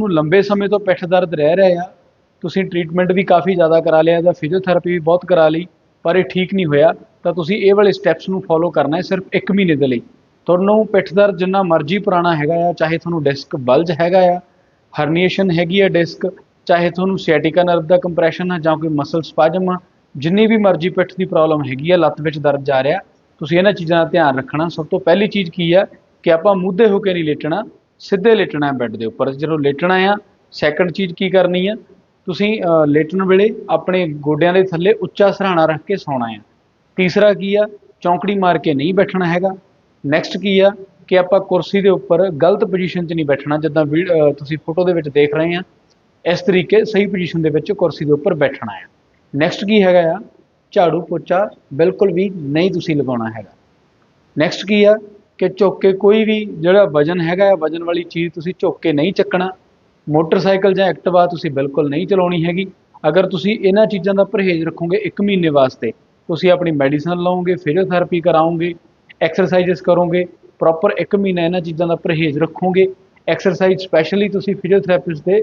ਨੂੰ ਲੰਬੇ ਸਮੇਂ ਤੋਂ ਪਿੱਠ ਦਰਦ ਰਹਿ ਰਿਹਾ ਆ, ਤੁਸੀਂ ਟ੍ਰੀਟਮੈਂਟ ਵੀ ਕਾਫੀ ਜ਼ਿਆਦਾ ਕਰਾ ਲਿਆ, ਜਾਂ ਫਿਜ਼ੀਓਥੈਰੇਪੀ ਵੀ ਬਹੁਤ ਕਰਾ ਲਈ, ਪਰ ਇਹ ਠੀਕ ਨਹੀਂ ਹੋਇਆ, ਤਾਂ ਤੁਸੀਂ ਇਹ ਵਾਲੇ ਸਟੈਪਸ ਨੂੰ ਫੋਲੋ ਕਰਨਾ ਹੈ ਸਿਰਫ 1 ਮਹੀਨੇ ਦੇ ਲਈ। ਤੁਹਾਨੂੰ ਪਿੱਠ ਦਰਦ ਜਿੰਨਾ ਮਰਜ਼ੀ ਪੁਰਾਣਾ ਹੈਗਾ ਆ, ਚਾਹੇ ਤੁਹਾਨੂੰ ਡਿਸਕ ਬਲਜ ਹੈਗਾ ਆ ਹਰਨੀਏਸ਼ਨ ਹੈਗੀ ਆ ਡਿਸਕ ਚਾਹੇ ਤੁਹਾਨੂੰ ਸਿਆਟਿਕਾ ਨਰਵ ਦਾ ਕੰਪਰੈਸ਼ਨ ਆ, ਜਾਂ ਕੋਈ ਮਸਲ ਸਪਾਜ਼ਮ ਆ, ਜਿੰਨੀ ਵੀ ਮਰਜ਼ੀ ਪਿੱਠ ਦੀ ਪ੍ਰੋਬਲਮ ਹੈਗੀ ਆ, ਲੱਤ ਵਿੱਚ ਦਰਦ ਜਾ ਰਿਹਾ, ਤੁਸੀਂ ਇਹਨਾਂ ਚੀਜ਼ਾਂ ਦਾ ਧਿਆਨ ਰੱਖਣਾ। ਸਭ ਤੋਂ ਪਹਿਲੀ ਚੀਜ਼ ਕੀ ਆ, ਕਿ ਆਪਾਂ ਮੁੱਧੇ ਹੋ ਕੇ ਨਹੀਂ ਲੇਟਣਾ ਸਿੱਧੇ ਲੇਟਣਾ ਹੈ ਬੈੱਡ ਦੇ ਉੱਪਰ। ਜਦੋਂ ਲੇਟਣਾ ਆ ਸੈਕੰਡ ਚੀਜ਼ ਕੀ ਕਰਨੀ ਆ ਤੁਸੀਂ ਲੇਟਣ ਵੇਲੇ ਆਪਣੇ ਗੋਡਿਆਂ ਦੇ ਥੱਲੇ ਉੱਚਾ ਸਰਾਣਾ ਰੱਖ ਕੇ ਸੌਣਾ ਆ ਤੀਸਰਾ ਕੀ ਆ? ਚੌਂਕੜੀ ਮਾਰ ਕੇ ਨਹੀਂ ਬੈਠਣਾ ਹੈਗਾ। ਨੈਕਸਟ ਕੀ ਆ? ਕਿ ਆਪਾਂ ਕੁਰਸੀ ਦੇ ਉੱਪਰ ਗਲਤ ਪੋਜੀਸ਼ਨ 'ਚ ਨਹੀਂ ਬੈਠਣਾ। ਜਿੱਦਾਂ ਵੀ- ਤੁਸੀਂ ਫੋਟੋ ਦੇ ਵਿੱਚ ਦੇਖ ਰਹੇ ਆ ਇਸ ਤਰੀਕੇ ਸਹੀ ਪੋਜੀਸ਼ਨ ਦੇ ਵਿੱਚ ਕੁਰਸੀ ਦੇ ਉੱਪਰ ਬੈਠਣਾ ਆ ਨੈਕਸਟ ਕੀ ਹੈਗਾ ਆ? ਝਾੜੂ ਪੋਚਾ ਬਿਲਕੁਲ ਵੀ ਨਹੀਂ ਤੁਸੀਂ ਲਗਾਉਣਾ ਹੈਗਾ। ਨੈਕਸਟ ਕੀ ਆ? ਕਿ ਝੁੱਕ ਕੇ ਕੋਈ ਵੀ ਜਿਹੜਾ ਵਜਨ ਹੈਗਾ ਆ, ਵਜਨ ਵਾਲੀ ਚੀਜ਼ ਤੁਸੀਂ ਝੁੱਕ ਕੇ ਨਹੀਂ ਚੱਕਣਾ। ਮੋਟਰਸਾਈਕਲ ਜਾਂ ਐਕਟਿਵਾ ਤੁਸੀਂ ਬਿਲਕੁਲ ਨਹੀਂ ਚਲਾਉਣੀ ਹੈਗੀ। ਅਗਰ ਤੁਸੀਂ ਇਹਨਾਂ ਚੀਜ਼ਾਂ ਦਾ ਪਰਹੇਜ਼ ਰੱਖੋਗੇ 1 ਮਹੀਨੇ ਵਾਸਤੇ, ਤੁਸੀਂ ਆਪਣੀ ਮੈਡੀਸਨ ਲਓਗੇ, ਫਿਜ਼ੀਓਥੈਰੇਪੀ ਕਰਾਓਗੇ, ਐਕਸਰਸਾਈਜ਼ਸ ਕਰੋਗੇ, ਪ੍ਰੋਪਰ 1 ਮਹੀਨਾ ਇਹਨਾਂ ਚੀਜ਼ਾਂ ਦਾ ਪਰਹੇਜ਼ ਰੱਖੋਗੇ, ਐਕਸਰਸਾਈਜ਼ ਸਪੈਸ਼ਲੀ ਤੁਸੀਂ ਫਿਜ਼ੀਓਥੈਰੇਪਿਸਟ ਦੇ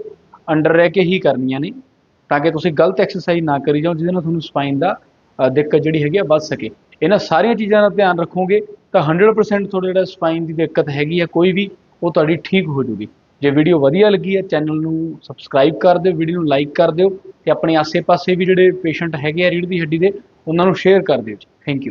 ਅੰਡਰ ਰਹਿ ਕੇ ਹੀ ਕਰਨੀਆਂ ਨੇ, ਤਾਂ ਕਿ ਤੁਸੀਂ ਗਲਤ ਐਕਸਰਸਾਈਜ਼ ਨਾ ਕਰੀ ਜਾਓ, ਜਿਹਦੇ ਨਾਲ ਤੁਹਾਨੂੰ ਸਪਾਈਨ ਦਾ ਦਿੱਕਤ ਜਿਹੜੀ ਹੈਗੀ ਆ, ਵੱਧ ਸਕੇ। ਇਹਨਾਂ ਸਾਰੀਆਂ ਚੀਜ਼ਾਂ ਦਾ ਧਿਆਨ ਰੱਖੋਗੇ ਤਾਂ 100% ਤੁਹਾਡਾ ਜਿਹੜਾ ਸਪਾਈਨ ਦੀ ਦਿੱਕਤ ਹੈਗੀ ਆ ਕੋਈ ਵੀ, ਉਹ ਤੁਹਾਡੀ ਠੀਕ ਹੋ ਜੂਗੀ। ਜੇ ਵੀਡੀਓ ਵਧੀਆ ਲੱਗੀ ਹੈ ਚੈਨਲ ਨੂੰ ਸਬਸਕ੍ਰਾਈਬ ਕਰ ਦਿਓ ਵੀਡੀਓ ਨੂੰ ਲਾਈਕ ਕਰ ਦਿਓ ਤੇ ਆਪਣੇ ਆਸੇ-ਪਾਸੇ ਵੀ ਜਿਹੜੇ ਪੇਸ਼ੈਂਟ ਹੈਗੇ ਆ ਰੀੜ੍ਹ ਦੀ ਹੱਡੀ ਦੇ, ਉਹਨਾਂ ਨੂੰ ਸ਼ੇਅਰ ਕਰ ਦਿਓ ਜੀ। Thank you